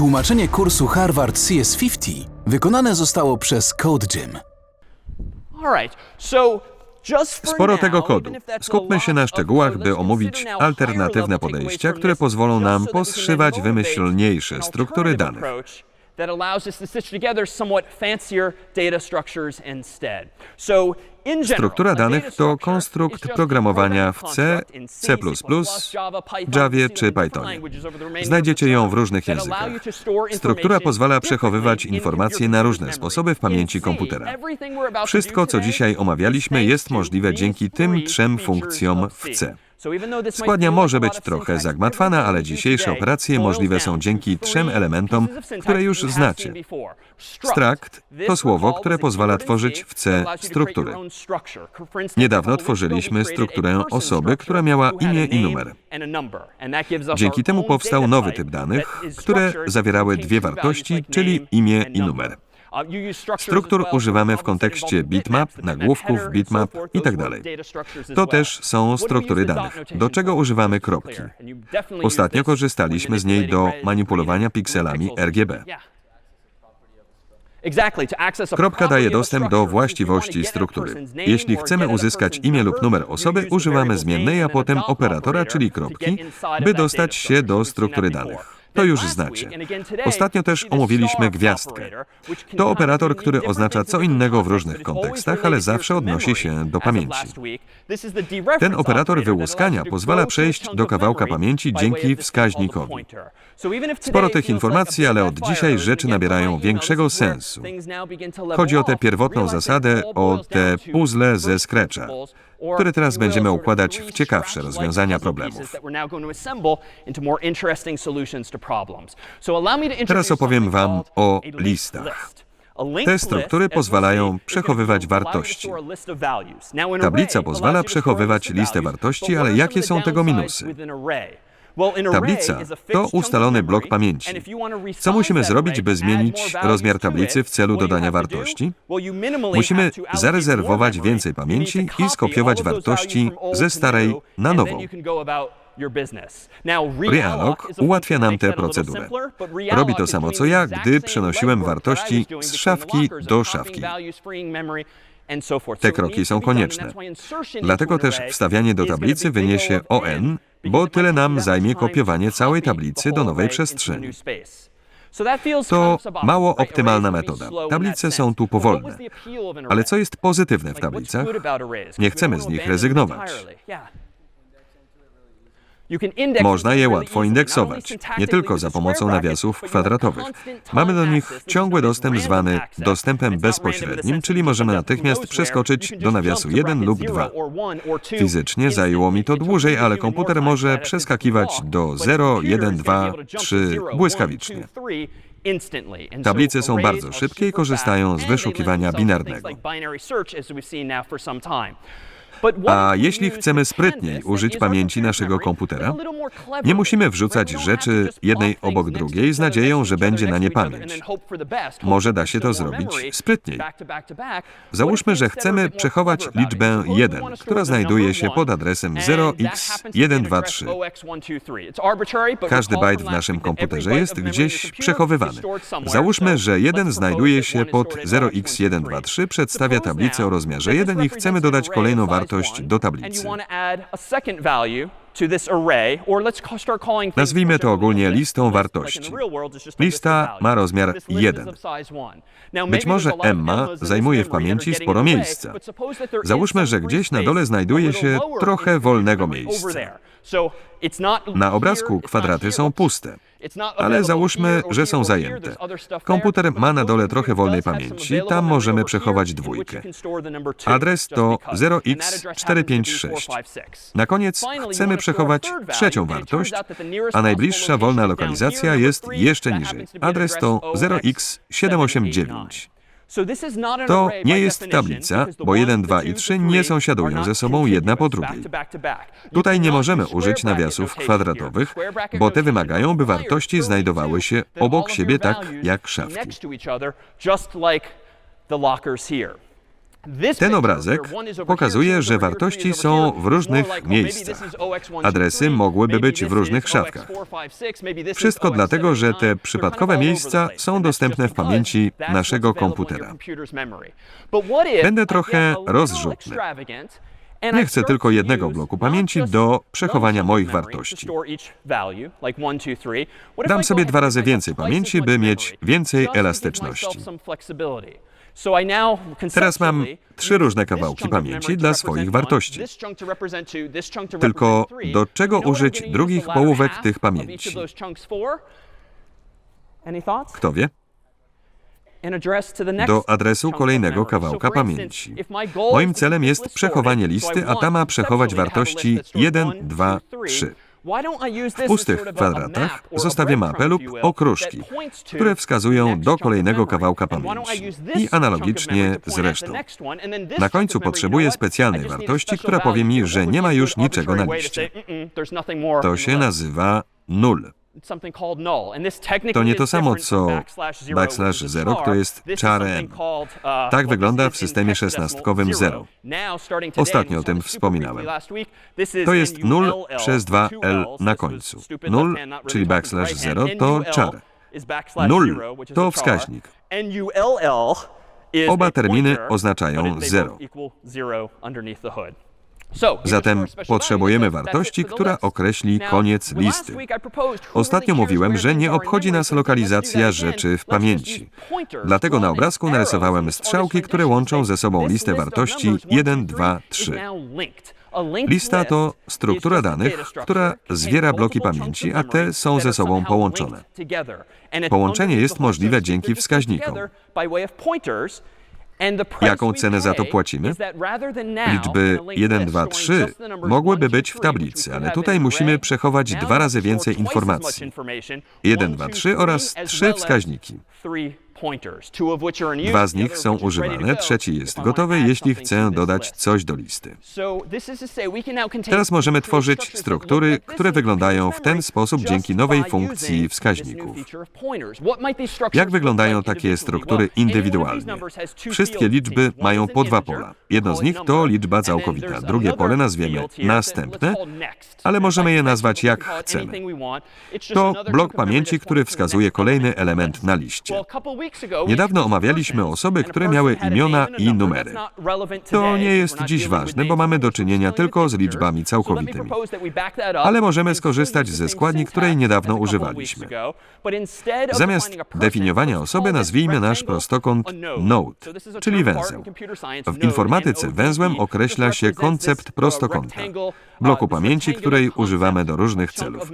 Tłumaczenie kursu Harvard CS50 wykonane zostało przez CodeGym. Sporo tego kodu. Skupmy się na szczegółach, by omówić alternatywne podejścia, które pozwolą nam poszywać wymyślniejsze struktury danych that allows us to stitch together somewhat fancier data structures instead. So Struktura danych to konstrukt programowania w C, C++, Java czy Pythonie. Znajdziecie ją w różnych językach. Struktura pozwala przechowywać informacje na różne sposoby w pamięci komputera. Wszystko, co dzisiaj omawialiśmy, jest możliwe dzięki tym trzem funkcjom w C. Składnia może być trochę zagmatwana, ale dzisiejsze operacje możliwe są dzięki trzem elementom, które już znacie. Struct to słowo, które pozwala tworzyć w C struktury. Niedawno tworzyliśmy strukturę osoby, która miała imię i numer. Dzięki temu powstał nowy typ danych, które zawierały dwie wartości, czyli imię i numer. Struktur używamy w kontekście bitmap, nagłówków, bitmap itd. Tak to też są struktury danych. Do czego używamy kropki? Ostatnio korzystaliśmy z niej do manipulowania pikselami RGB. Kropka daje dostęp do właściwości struktury. Jeśli chcemy uzyskać imię lub numer osoby, używamy zmiennej, a potem operatora, czyli kropki, by dostać się do struktury danych to już znacie. Ostatnio też omówiliśmy gwiazdkę. To operator, który oznacza co innego w różnych kontekstach, ale zawsze odnosi się do pamięci. Ten operator wyłuskania pozwala przejść do kawałka pamięci dzięki wskaźnikowi. Sporo tych informacji, ale od dzisiaj rzeczy nabierają większego sensu. Chodzi o tę pierwotną zasadę, o te puzzle ze Scratcha które teraz będziemy układać w ciekawsze rozwiązania problemów. Teraz opowiem Wam o listach. Te struktury pozwalają przechowywać wartości. Tablica pozwala przechowywać listę wartości, ale jakie są tego minusy? Tablica to ustalony blok pamięci. Co musimy zrobić, by zmienić rozmiar tablicy w celu dodania wartości? Musimy zarezerwować więcej pamięci i skopiować wartości ze starej na nową. Realog ułatwia nam tę procedurę. Robi to samo co ja, gdy przenosiłem wartości z szafki do szafki. Te kroki są konieczne. Dlatego też wstawianie do tablicy wyniesie ON bo tyle nam zajmie kopiowanie całej tablicy do nowej przestrzeni. To mało optymalna metoda. Tablice są tu powolne. Ale co jest pozytywne w tablicach? Nie chcemy z nich rezygnować. Można je łatwo indeksować, nie tylko za pomocą nawiasów kwadratowych. Mamy do nich ciągły dostęp zwany dostępem bezpośrednim, czyli możemy natychmiast przeskoczyć do nawiasu 1 lub 2. Fizycznie zajęło mi to dłużej, ale komputer może przeskakiwać do 0, 1, 2, 3 błyskawicznie. Tablice są bardzo szybkie i korzystają z wyszukiwania binarnego. A jeśli chcemy sprytniej użyć pamięci naszego komputera, nie musimy wrzucać rzeczy jednej obok drugiej z nadzieją, że będzie na nie pamięć. Może da się to zrobić sprytniej. Załóżmy, że chcemy przechować liczbę 1, która znajduje się pod adresem 0x123. Każdy bajt w naszym komputerze jest gdzieś przechowywany. Załóżmy, że 1 znajduje się pod 0x123, przedstawia tablicę o rozmiarze 1 i chcemy dodać kolejną wartość wartość do tablicy. Nazwijmy to ogólnie listą wartości. Lista ma rozmiar 1. Być może Emma zajmuje w pamięci sporo miejsca. Załóżmy, że gdzieś na dole znajduje się trochę wolnego miejsca. Na obrazku kwadraty są puste. Ale załóżmy, że są zajęte. Komputer ma na dole trochę wolnej pamięci, tam możemy przechować dwójkę. Adres to 0x456. Na koniec chcemy przechować trzecią wartość, a najbliższa wolna lokalizacja jest jeszcze niżej. Adres to 0x789. To nie jest tablica, bo 1, 2 i 3 nie sąsiadują ze sobą jedna po drugiej. Tutaj nie możemy użyć nawiasów kwadratowych, bo te wymagają, by wartości znajdowały się obok siebie tak jak szafki. Ten obrazek pokazuje, że wartości są w różnych miejscach. Adresy mogłyby być w różnych szafkach. Wszystko dlatego, że te przypadkowe miejsca są dostępne w pamięci naszego komputera. Będę trochę rozrzutny. Nie chcę tylko jednego bloku pamięci do przechowania moich wartości. Dam sobie dwa razy więcej pamięci, by mieć więcej elastyczności. Teraz mam trzy różne kawałki pamięci dla swoich wartości. Tylko do czego użyć drugich połówek tych pamięci? Kto wie? Do adresu kolejnego kawałka pamięci. Moim celem jest przechowanie listy, a ta ma przechować wartości 1, 2, 3. W pustych kwadratach zostawię mapę lub okruszki, które wskazują do kolejnego kawałka pamięci. I analogicznie z resztą. Na końcu potrzebuję specjalnej wartości, która powie mi, że nie ma już niczego na liście. To się nazywa null. To nie to samo co backslash 0, to jest char n. Tak wygląda w systemie szesnastkowym 0. Ostatnio o tym wspominałem. To jest 0 przez 2L na końcu. 0, czyli backslash 0, to char. 0 to wskaźnik. Oba terminy oznaczają 0. Zatem potrzebujemy wartości, która określi koniec listy. Ostatnio mówiłem, że nie obchodzi nas lokalizacja rzeczy w pamięci. Dlatego na obrazku narysowałem strzałki, które łączą ze sobą listę wartości 1, 2, 3. Lista to struktura danych, która zwiera bloki pamięci, a te są ze sobą połączone. Połączenie jest możliwe dzięki wskaźnikom. Jaką cenę za to płacimy? Liczby 1, 2, 3 mogłyby być w tablicy, ale tutaj musimy przechować dwa razy więcej informacji. 1, 2, 3 oraz trzy wskaźniki. Dwa z nich są używane, trzeci jest gotowy, jeśli chcę dodać coś do listy. Teraz możemy tworzyć struktury, które wyglądają w ten sposób dzięki nowej funkcji wskaźników. Jak wyglądają takie struktury indywidualnie? Wszystkie liczby mają po dwa pola. Jedno z nich to liczba całkowita, drugie pole nazwiemy następne, ale możemy je nazwać jak chcemy. To blok pamięci, który wskazuje kolejny element na liście. Niedawno omawialiśmy osoby, które miały imiona i numery. To nie jest dziś ważne, bo mamy do czynienia tylko z liczbami całkowitymi. Ale możemy skorzystać ze składni, której niedawno używaliśmy. Zamiast definiowania osoby nazwijmy nasz prostokąt node, czyli węzeł. W informatyce węzłem określa się koncept prostokąta, bloku pamięci, której używamy do różnych celów.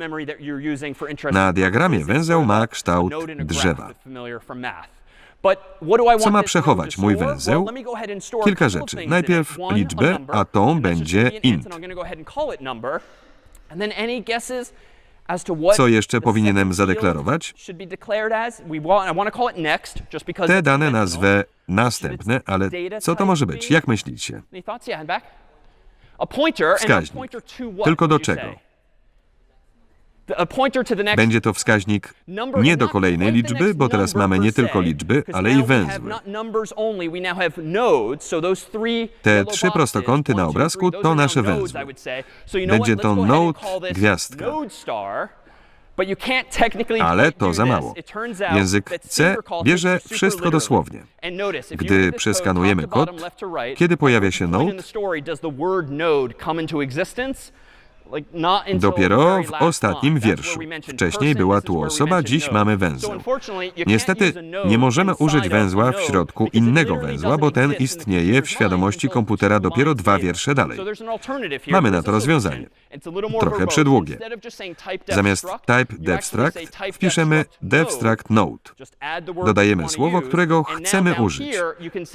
Na diagramie węzeł ma kształt drzewa. Co ma przechować mój węzeł? Kilka rzeczy. Najpierw liczbę, a tą będzie int. Co jeszcze powinienem zadeklarować? Te dane nazwę następne, ale co to może być? Jak myślicie? Wskaźnik. Tylko do czego? Będzie to wskaźnik nie do kolejnej liczby, bo teraz mamy nie tylko liczby, ale i węzły. Te trzy prostokąty na obrazku to nasze węzły. Będzie to node gwiazdka. Ale to za mało. Język C bierze wszystko dosłownie. Gdy przeskanujemy kod, kiedy pojawia się node, Dopiero w ostatnim wierszu. Wcześniej była tu osoba, dziś mamy węzeł. Niestety nie możemy użyć węzła w środku innego węzła, bo ten istnieje w świadomości komputera dopiero dwa wiersze dalej. Mamy na to rozwiązanie. Trochę przydługie. Zamiast type devstruct wpiszemy devstruct node. Dodajemy słowo, którego chcemy użyć.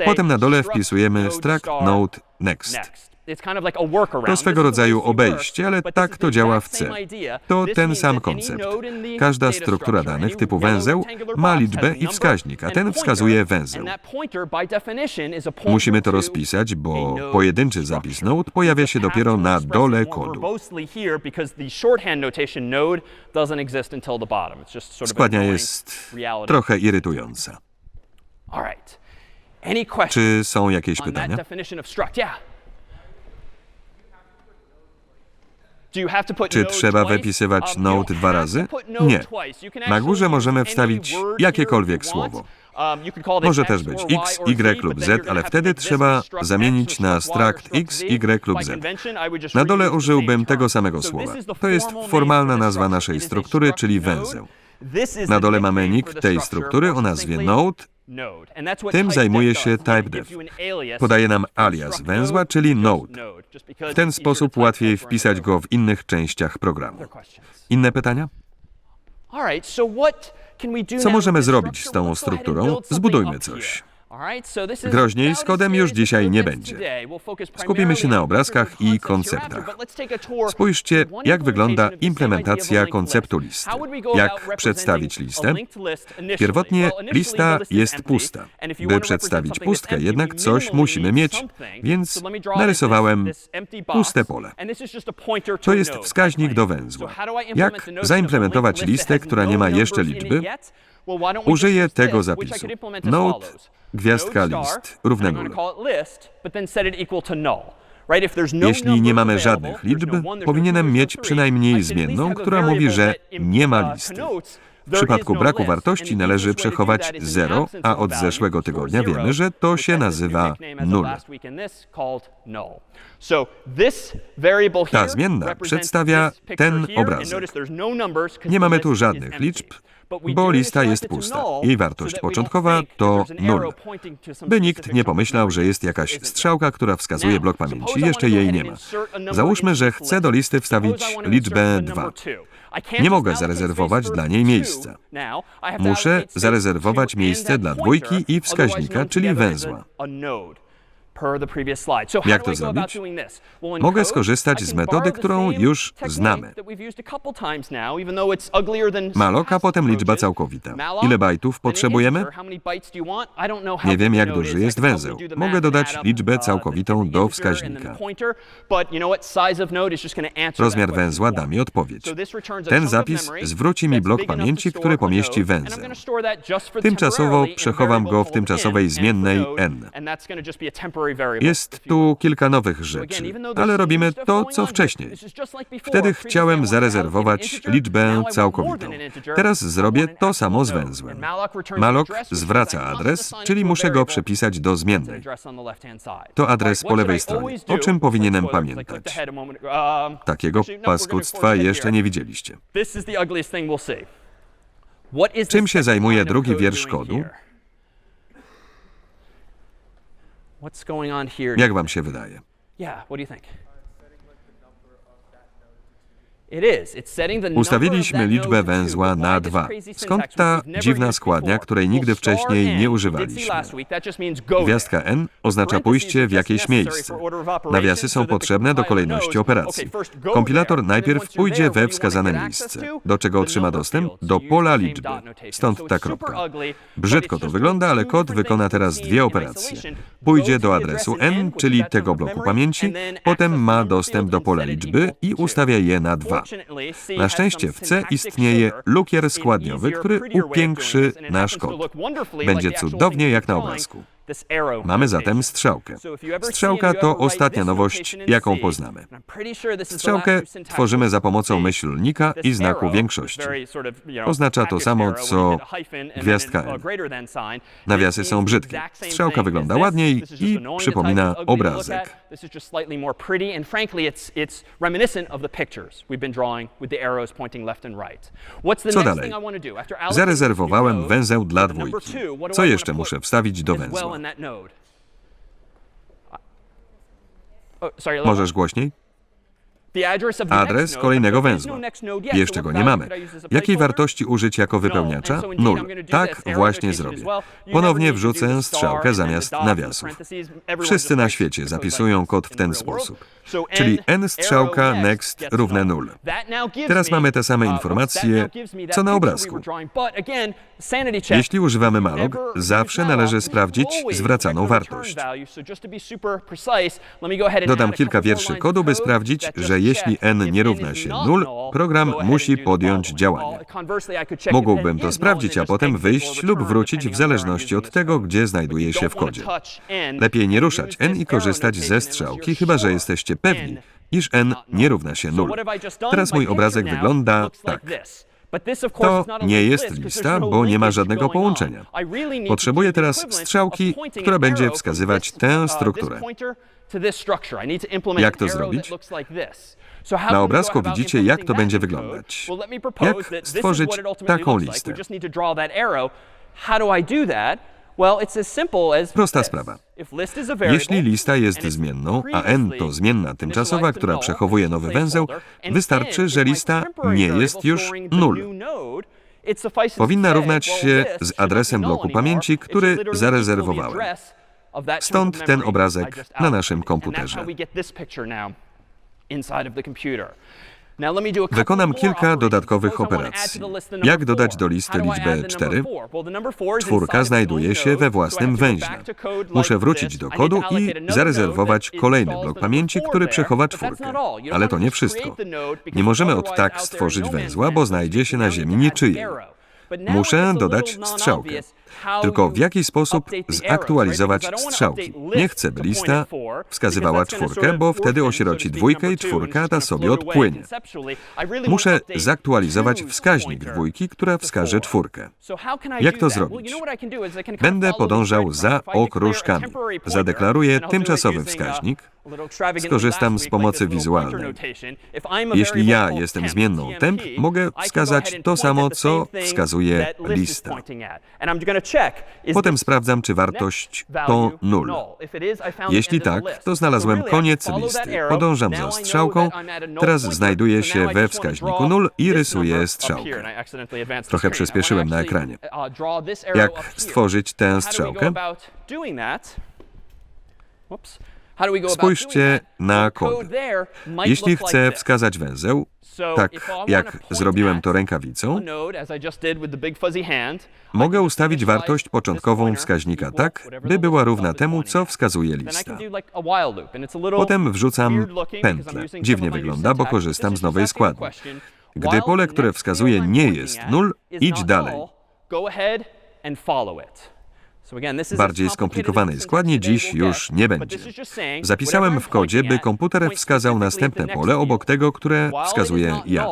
Potem na dole wpisujemy struct node next. To swego rodzaju obejście, ale tak to działa w C. To ten sam koncept. Każda struktura danych typu węzeł ma liczbę i wskaźnik, a ten wskazuje węzeł. Musimy to rozpisać, bo pojedynczy zapis node pojawia się dopiero na dole kodu. Składnia jest trochę irytująca. Czy są jakieś pytania? Czy trzeba wypisywać note dwa razy? Nie. Na górze możemy wstawić jakiekolwiek słowo. Może też być y X, Y lub Z, ale wtedy trzeba zamienić na struct X, Y lub Z. Na dole użyłbym tego samego słowa. To jest formalna nazwa naszej struktury, czyli węzeł. Na dole mamy nick tej struktury o nazwie node. Tym zajmuje się typedev. Podaje nam alias węzła, czyli node. W ten sposób łatwiej wpisać go w innych częściach programu. Inne pytania? Co możemy zrobić z tą strukturą? Zbudujmy coś. Groźniej z kodem już dzisiaj nie będzie. Skupimy się na obrazkach i konceptach. Spójrzcie, jak wygląda implementacja konceptu listy. Jak przedstawić listę? Pierwotnie lista jest pusta. By przedstawić pustkę, jednak coś musimy mieć, więc narysowałem puste pole. To jest wskaźnik do węzła. Jak zaimplementować listę, która nie ma jeszcze liczby? Użyję tego zapisu. Note, gwiazdka list, równe. Jeśli nie mamy żadnych liczb, powinienem mieć przynajmniej zmienną, która mówi, że nie ma listy. W przypadku braku wartości należy przechować 0, a od zeszłego tygodnia wiemy, że to się nazywa null. Ta zmienna przedstawia ten obrazek. Nie mamy tu żadnych liczb, bo lista jest pusta. Jej wartość początkowa to 0, by nikt nie pomyślał, że jest jakaś strzałka, która wskazuje blok pamięci. Jeszcze jej nie ma. Załóżmy, że chcę do listy wstawić liczbę 2. Nie mogę zarezerwować dla niej miejsca. Muszę zarezerwować miejsce dla dwójki i wskaźnika, czyli węzła. Jak to zrobić? Mogę skorzystać z metody, którą już znamy. Malok, a potem liczba całkowita. Ile bajtów potrzebujemy? Nie wiem, jak duży jest węzeł. Mogę dodać liczbę całkowitą do wskaźnika. Rozmiar węzła da mi odpowiedź. Ten zapis zwróci mi blok pamięci, który pomieści węzeł. Tymczasowo przechowam go w tymczasowej zmiennej n. Jest tu kilka nowych rzeczy, ale robimy to, co wcześniej. Wtedy chciałem zarezerwować liczbę całkowitą. Teraz zrobię to samo z węzłem. Malok zwraca adres, czyli muszę go przepisać do zmiennej. To adres po lewej stronie, o czym powinienem pamiętać. Takiego paskudztwa jeszcze nie widzieliście. Czym się zajmuje drugi wiersz kodu? what's going on here? Się wydaje. Yeah, what do you think? Ustawiliśmy liczbę węzła na dwa. Skąd ta dziwna składnia, której nigdy wcześniej nie używaliśmy? Gwiazdka N oznacza pójście w jakieś miejsce. Nawiasy są potrzebne do kolejności operacji. Kompilator najpierw pójdzie we wskazane miejsce. Do czego otrzyma dostęp? Do pola liczby. Stąd ta kropka. Brzydko to wygląda, ale kod wykona teraz dwie operacje. Pójdzie do adresu N, czyli tego bloku pamięci, potem ma dostęp do pola liczby i ustawia je na dwa. Na szczęście w C istnieje lukier składniowy, który upiększy nasz kod. Będzie cudownie jak na obrazku. Mamy zatem strzałkę. Strzałka to ostatnia nowość, jaką poznamy. Strzałkę tworzymy za pomocą myślnika i znaku większości. Oznacza to samo, co gwiazdka N. Nawiasy są brzydkie. Strzałka wygląda ładniej i przypomina obrazek. Co dalej? Zarezerwowałem węzeł dla dwójki. Co jeszcze muszę wstawić do węzła? Możesz głośniej? Adres kolejnego węzła. Jeszcze go nie mamy. Jakiej wartości użyć jako wypełniacza? Nul. Tak właśnie zrobię. Ponownie wrzucę strzałkę zamiast nawiasów. Wszyscy na świecie zapisują kod w ten sposób. Czyli n strzałka next równe nul. Teraz mamy te same informacje, co na obrazku. Jeśli używamy malog, zawsze należy sprawdzić zwracaną wartość. Dodam kilka wierszy kodu, by sprawdzić, że jeśli n nie równa się 0, program musi podjąć działanie. Mógłbym to sprawdzić, a potem wyjść lub wrócić w zależności od tego, gdzie znajduje się w kodzie. Lepiej nie ruszać n i korzystać ze strzałki, chyba że jesteście pewni, iż n nie równa się 0. Teraz mój obrazek wygląda tak. To nie jest lista, bo nie ma żadnego połączenia. Potrzebuję teraz strzałki, która będzie wskazywać tę strukturę. Jak to zrobić? Na obrazku widzicie, jak to będzie wyglądać. Jak stworzyć taką listę? Prosta sprawa. Jeśli lista jest zmienną, a n to zmienna tymczasowa, która przechowuje nowy węzeł, wystarczy, że lista nie jest już null. Powinna równać się z adresem bloku pamięci, który zarezerwowałem. Stąd ten obrazek na naszym komputerze. Wykonam kilka dodatkowych operacji. Jak dodać do listy liczbę 4? Czwórka znajduje się we własnym węźle. Muszę wrócić do kodu i zarezerwować kolejny blok pamięci, który przechowa czwórkę. Ale to nie wszystko. Nie możemy od tak stworzyć węzła, bo znajdzie się na ziemi niczyje. Muszę dodać strzałkę. Tylko w jaki sposób zaktualizować strzałki? Nie chcę, by lista wskazywała czwórkę, bo wtedy osieroci dwójkę i czwórka ta sobie odpłynie. Muszę zaktualizować wskaźnik dwójki, która wskaże czwórkę. Jak to zrobić? Będę podążał za okruszkami. Zadeklaruję tymczasowy wskaźnik, Skorzystam z pomocy wizualnej. Jeśli ja jestem zmienną temp, mogę wskazać to samo, co wskazuje lista. Potem sprawdzam, czy wartość to 0. Jeśli tak, to znalazłem koniec listy. Podążam za strzałką, teraz znajduję się we wskaźniku 0 i rysuję strzałkę. Trochę przyspieszyłem na ekranie. Jak stworzyć tę strzałkę? Spójrzcie na kod. Jeśli chcę wskazać węzeł, tak jak zrobiłem to rękawicą, mogę ustawić wartość początkową wskaźnika tak, by była równa temu, co wskazuje lista. Potem wrzucam pętlę. Dziwnie wygląda, bo korzystam z nowej składni. Gdy pole, które wskazuje nie jest 0, idź dalej. Bardziej skomplikowanej składni dziś już nie będzie. Zapisałem w kodzie, by komputer wskazał następne pole obok tego, które wskazuje ja.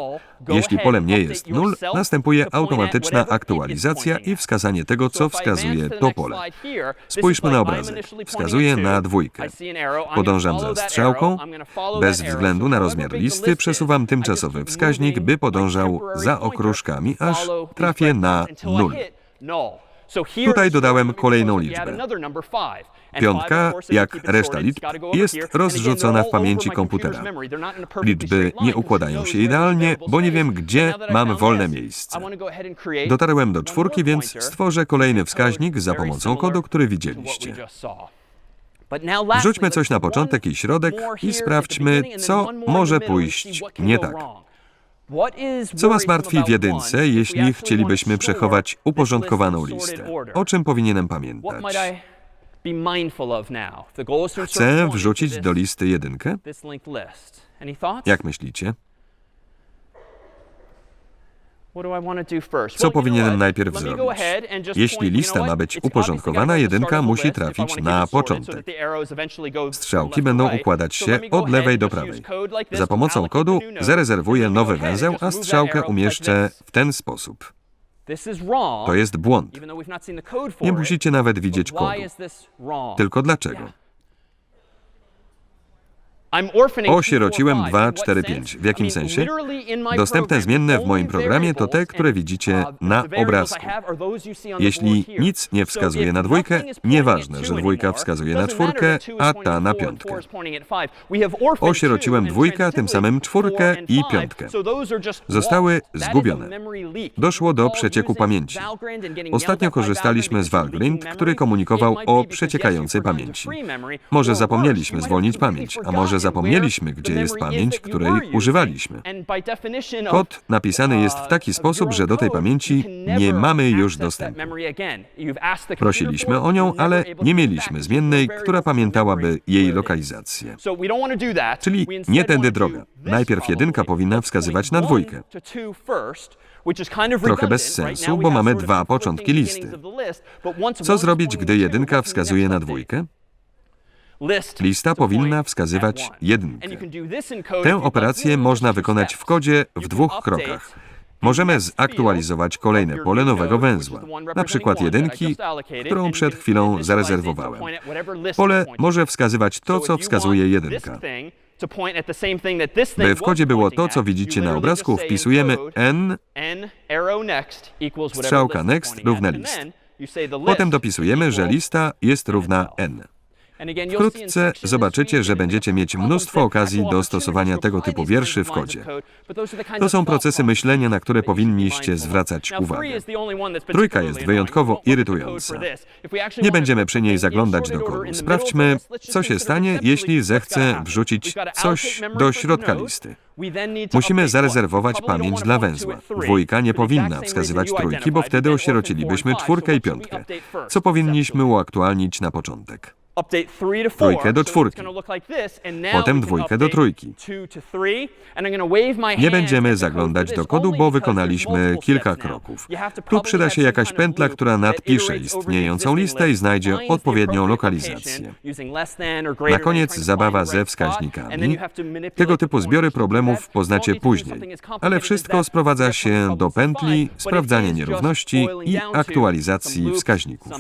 Jeśli polem nie jest 0, następuje automatyczna aktualizacja i wskazanie tego, co wskazuje to pole. Spójrzmy na obrazek. Wskazuje na dwójkę. Podążam za strzałką. Bez względu na rozmiar listy przesuwam tymczasowy wskaźnik, by podążał za okruszkami, aż trafię na 0. Tutaj dodałem kolejną liczbę. Piątka, jak reszta liczb, jest rozrzucona w pamięci komputera. Liczby nie układają się idealnie, bo nie wiem, gdzie mam wolne miejsce. Dotarłem do czwórki, więc stworzę kolejny wskaźnik za pomocą kodu, który widzieliście. Wrzućmy coś na początek i środek i sprawdźmy, co może pójść nie tak. Co Was martwi w jedynce, jeśli chcielibyśmy przechować uporządkowaną listę? O czym powinienem pamiętać? Chcę wrzucić do listy jedynkę? Jak myślicie? Co powinienem najpierw zrobić? Jeśli lista ma być uporządkowana, jedynka musi trafić na początek. Strzałki będą układać się od lewej do prawej. Za pomocą kodu zarezerwuję nowy węzeł, a strzałkę umieszczę w ten sposób. To jest błąd. Nie musicie nawet widzieć kodu. Tylko dlaczego? Osierociłem 2, 4, 5. W jakim sensie? Dostępne zmienne w moim programie to te, które widzicie na obrazku. Jeśli nic nie wskazuje na dwójkę, nieważne, że dwójka wskazuje na czwórkę, a ta na piątkę. Osierociłem dwójkę, tym samym czwórkę i piątkę. Zostały zgubione. Doszło do przecieku pamięci. Ostatnio korzystaliśmy z Valgrind, który komunikował o przeciekającej pamięci. Może zapomnieliśmy zwolnić pamięć, a może że zapomnieliśmy, gdzie jest pamięć, której używaliśmy. Kod napisany jest w taki sposób, że do tej pamięci nie mamy już dostępu. Prosiliśmy o nią, ale nie mieliśmy zmiennej, która pamiętałaby jej lokalizację. Czyli nie tędy droga. Najpierw jedynka powinna wskazywać na dwójkę. Trochę bez sensu, bo mamy dwa początki listy. Co zrobić, gdy jedynka wskazuje na dwójkę? Lista powinna wskazywać jedynkę. Tę operację można wykonać w kodzie w dwóch krokach. Możemy zaktualizować kolejne pole nowego węzła, na przykład jedynki, którą przed chwilą zarezerwowałem. Pole może wskazywać to, co wskazuje jedynka. By w kodzie było to, co widzicie na obrazku, wpisujemy n, strzałka next równa list. potem dopisujemy, że lista jest równa n. Wkrótce zobaczycie, że będziecie mieć mnóstwo okazji do stosowania tego typu wierszy w kodzie. To są procesy myślenia, na które powinniście zwracać uwagę. Trójka jest wyjątkowo irytująca. Nie będziemy przy niej zaglądać do kodu. Sprawdźmy, co się stanie, jeśli zechcę wrzucić coś do środka listy. Musimy zarezerwować pamięć dla węzła. Dwójka nie powinna wskazywać trójki, bo wtedy osierocilibyśmy czwórkę i piątkę. Co powinniśmy uaktualnić na początek? Trójkę do czwórki. Potem dwójkę do trójki. Nie będziemy zaglądać do kodu, bo wykonaliśmy kilka kroków. Tu przyda się jakaś pętla, która nadpisze istniejącą listę i znajdzie odpowiednią lokalizację. Na koniec zabawa ze wskaźnikami. Tego typu zbiory problemów poznacie później, ale wszystko sprowadza się do pętli, sprawdzania nierówności i aktualizacji wskaźników.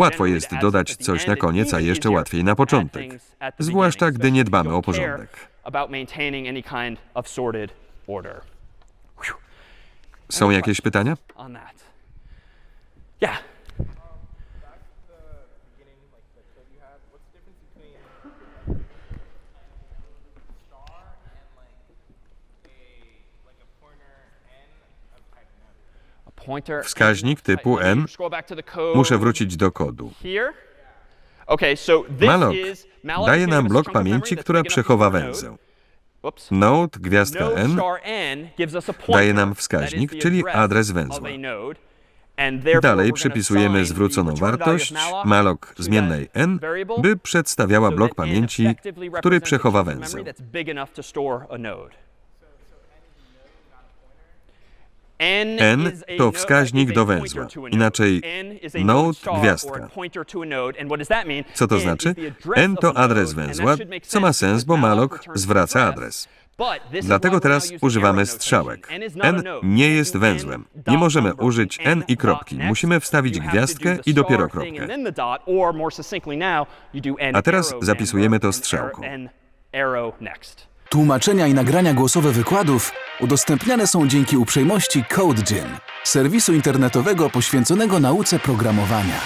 Łatwo jest dodać coś na koniec, a jeszcze łatwiej na początek, zwłaszcza gdy nie dbamy o porządek. Są jakieś pytania? Yeah. Wskaźnik typu n. Muszę wrócić do kodu. Malloc daje nam blok pamięci, która przechowa węzeł. Node gwiazdka n daje nam wskaźnik, czyli adres węzła. Dalej przypisujemy zwróconą wartość malloc zmiennej n, by przedstawiała blok pamięci, który przechowa węzeł. N to wskaźnik do węzła, inaczej node gwiazdka. Co to znaczy? N to adres węzła, co ma sens, bo malloc zwraca adres. Dlatego teraz używamy strzałek. N nie jest węzłem. Nie możemy użyć N i kropki. Musimy wstawić gwiazdkę i dopiero kropkę. A teraz zapisujemy to strzałką. Tłumaczenia i nagrania głosowe wykładów udostępniane są dzięki uprzejmości CodeGym, serwisu internetowego poświęconego nauce programowania.